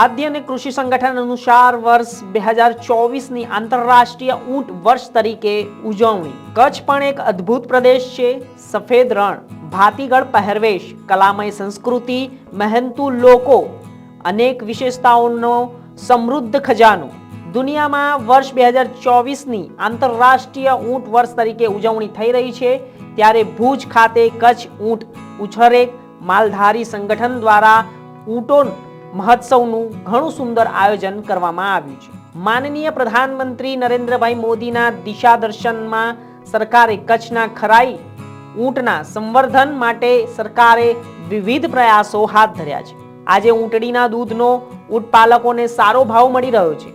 ખાદ્ય અને કૃષિ સંગઠન અનુસાર વર્ષ બે હજાર ચોવીસની આંતરરાષ્ટ્રીય ઊંટ વર્ષ તરીકે ઉજવણી. કચ્છ પણ એક અદ્ભુત પ્રદેશ છે. સફેદ રણ, ભાતીગળ પહેરવેશ, કલામય સંસ્કૃતિ, મહેનતુ લોકો, અનેક વિશેષતાઓનો સમૃદ્ધ ખજાનો. દુનિયામાં વર્ષ બે હજાર ચોવીસની આંતરરાષ્ટ્રીય ઊંટ વર્ષ તરીકે ઉજવણી થઈ રહી છે. ત્યારે ભુજ ખાતે કચ્છ ઊંટ ઉછરેક માલધારી સંગઠન દ્વારા ઊંટો મહોત્સવનું ઘણું સુંદર આયોજન કરવામાં આવ્યું છે. માનનીય પ્રધાનમંત્રી નરેન્દ્રભાઈ મોદીના દિશા દર્શનમાં સરકારે કચ્છના ખરાઈ, ઊંટના સંવર્ધન માટે સરકારે વિવિધ પ્રયાસો હાથ ધર્યા છે. આજે ઊંટડીના દૂધનો ઊંટ સારો ભાવ મળી રહ્યો છે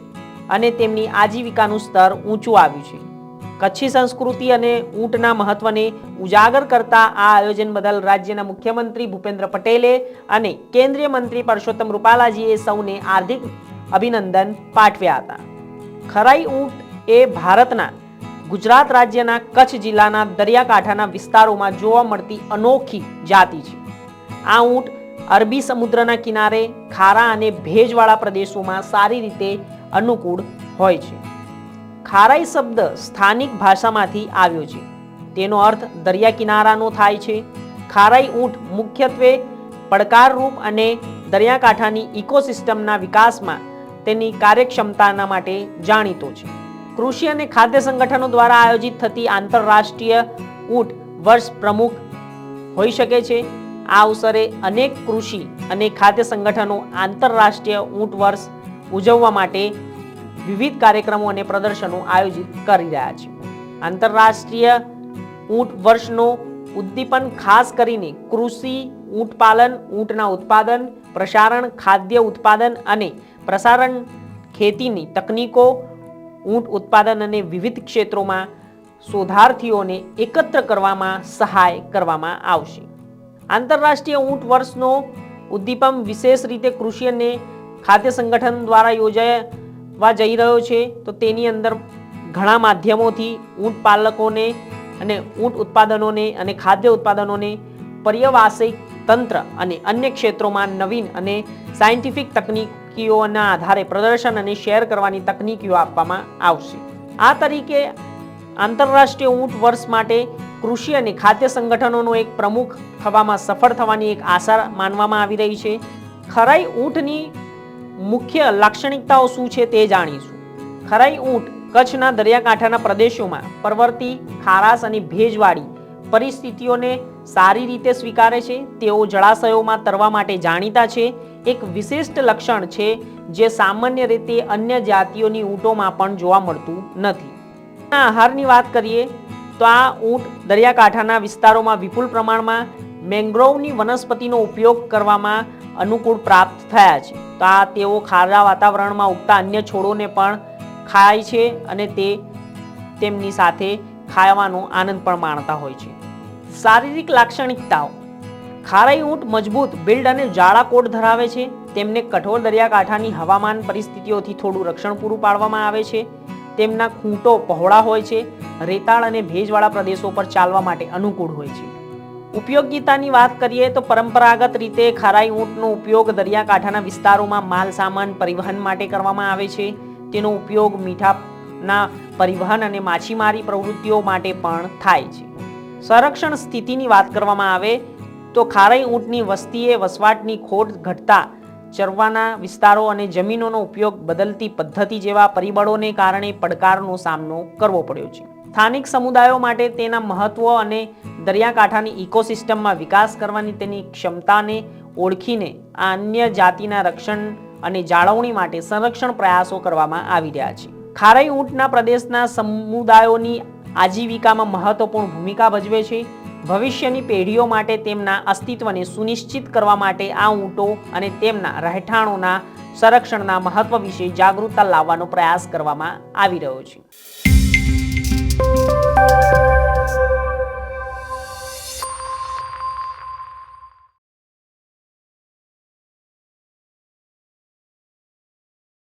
અને તેમની આજીવિકાનું સ્તર ઊંચું આવ્યું છે. કચ્છી સંસ્કૃતિ અને ઊંટના મહત્વને ઉજાગર કરતા આ આયોજન બદલ રાજ્યના મુખ્યમંત્રી ભૂપેન્દ્ર પટેલે અને કેન્દ્રીય મંત્રી પરસોત્તમ રૂપાલાજીએ સૌને હાર્દિક અભિનંદન પાઠવ્યા હતા. ખરાઈ ઊંટ એ ભારતના ગુજરાત રાજ્યના કચ્છ જિલ્લાના દરિયાકાંઠાના વિસ્તારોમાં જોવા મળતી અનોખી જાતિ છે. આ ઊંટ અરબી સમુદ્રના કિનારે, ખારા અને ભેજવાળા પ્રદેશોમાં સારી રીતે અનુકૂળ હોય છે. ખારાઈ શબ્દ સ્થાનિક ભાષામાંથી આવ્યો છે. તેનો અર્થ દરિયા કિનારાનો થાય છે. ખારાઈ ઊંટ મુખ્યત્વે પડકારરૂપ અને દરિયાકાંઠાની ઇકોસિસ્ટમના વિકાસમાં તેની કાર્યક્ષમતાના માટે જાણીતો છે. કૃષિ અને ખાદ્ય સંગઠનો દ્વારા આયોજિત થતી આંતરરાષ્ટ્રીય ઊંટ વર્ષ પ્રમુખ હોઈ શકે છે. આ અવસરે અનેક કૃષિ અને ખાદ્ય સંગઠનો આંતરરાષ્ટ્રીય ઊંટ વર્ષ ઉજવવા માટે વિવિધ કાર્યક્રમો અને પ્રદર્શનો આયોજિત કરી રહ્યા છે. આંતરરાષ્ટ્રીય ઊંટ વર્ષનો ઉદ્દીપન ખાસ કરીને કૃષિ, ઊંટ પાલન, ઊંટના ઉત્પાદન, પ્રસારણ, ખાદ્ય ઉત્પાદન અને પ્રસારણ ખેતીની તકનીકો, ઊંટ ઉત્પાદન અને વિવિધ ક્ષેત્રોમાં શોધાર્થીઓને એકત્ર કરવામાં સહાય કરવામાં આવશે. આંતરરાષ્ટ્રીય ઊંટ વર્ષનો ઉદ્દીપમ વિશેષ રીતે કૃષિ અને ખાદ્ય સંગઠન દ્વારા યોજાવા જઈ રહ્યો છે, તો તેની અંદર ઘણા માધ્યમોથી ઊંટ પાલકોને અને ઊંટ ઉત્પાદનોને અને ખાદ્ય ઉત્પાદનોને પર્યવાસિક તંત્ર અને અન્ય ક્ષેત્રોમાં નવીન અને સાયન્ટિફિક તકનીકીઓના આધારે પ્રદર્શન અને શેર કરવાની તકનીકીઓ આપવામાં આવશે. આ તરીકે આંતરરાષ્ટ્રીય ઊંટ વર્ષ માટે કૃષિ અને ખાદ્ય સંગઠનોનો એક પ્રમુખ થવામાં સફળ થવાની એક આશા માનવામાં આવી રહી છે. ખરાઈ ઊંટની મુખ્ય લાક્ષણિકતાઓ શું છે તે જાણીશું. ખરાઈ ઊંટ કચ્છના દરિયાકાંઠાના પ્રદેશોમાં પરવર્તી, ખારાશ અને ભેજવાળી પરિસ્થિતિઓને સારી રીતે સ્વીકારે છે. તેઓ જળાશયોમાં તરવા માટે જાણીતા છે. એક વિશિષ્ટ લક્ષણ છે જે સામાન્ય રીતે અન્ય જાતિઓની ઊંટોમાં પણ જોવા મળતું નથી. આહારની વાત કરીએ તો આ ઊંટ દરિયાકાંઠાના વિસ્તારોમાં વિપુલ પ્રમાણમાં મેંગ્રોવની વનસ્પતિનો ઉપયોગ કરવામાં અનુકૂળ પ્રાપ્ત થયા છે. તો આ તેઓ ખારા વાતાવરણમાં ઉગતા અન્ય છોડોને પણ ખાય છે અને તે તેમની સાથે ખાવાનો આનંદ પણ માણતા હોય છે. શારીરિક લાક્ષણિકતાઓ. ખારાઈ ઊંટ મજબૂત, બિલ્ડ અને જાડા કોટ ધરાવે છે. તેમને કઠોર દરિયાકાંઠાની હવામાન પરિસ્થિતિઓથી થોડું રક્ષણ પૂરું પાડવામાં આવે છે. તેમના ખૂંટો પહોળા હોય છે. રેતાળ અને ભેજવાળા પ્રદેશો પર ચાલવા માટે અનુકૂળ હોય છે. ઉપયોગિતાની વાત કરીએ તો પરંપરાગત રીતે ખારાઈ ઊંટનો ઉપયોગ દરિયાકાંઠાના વિસ્તારોમાં માલ સામાન પરિવહન માટે કરવામાં આવે છે. તેનો ઉપયોગ મીઠાના પરિવહન અને માછીમારી પ્રવૃત્તિઓ માટે પણ થાય છે. સંરક્ષણ સ્થિતિની વાત કરવામાં આવે તો ખારાઈ ઊંટની વસ્તીએ વસવાટની ખોટ ઘટતા ચરવાના વિસ્તારો અને જમીનોનો ઉપયોગ બદલતી પદ્ધતિ જેવા પરિબળોને કારણે પડકારનો સામનો કરવો પડ્યો છે. સ્થાનિક સમુદાયો માટે તેના મહત્વ અને દરિયાકાંઠાની ઇકોસિસ્ટમમાં વિકાસ કરવાની તેની ક્ષમતાને ઓળખીને આ અન્ય જાતિના રક્ષણ અને જાળવણી માટે સંરક્ષણ પ્રયાસો કરવામાં આવી રહ્યા છે. ખારાઈ ઊંટના પ્રદેશના સમુદાયોની આજીવિકામાં મહત્વપૂર્ણ ભૂમિકા ભજવે છે. ભવિષ્યની પેઢીઓ માટે તેમના અસ્તિત્વને સુનિશ્ચિત કરવા માટે આ ઊંટો અને તેમના રહેઠાણોના સંરક્ષણના મહત્વ વિશે જાગૃતતા લાવવાનો પ્રયાસ કરવામાં આવી રહ્યો છે. Música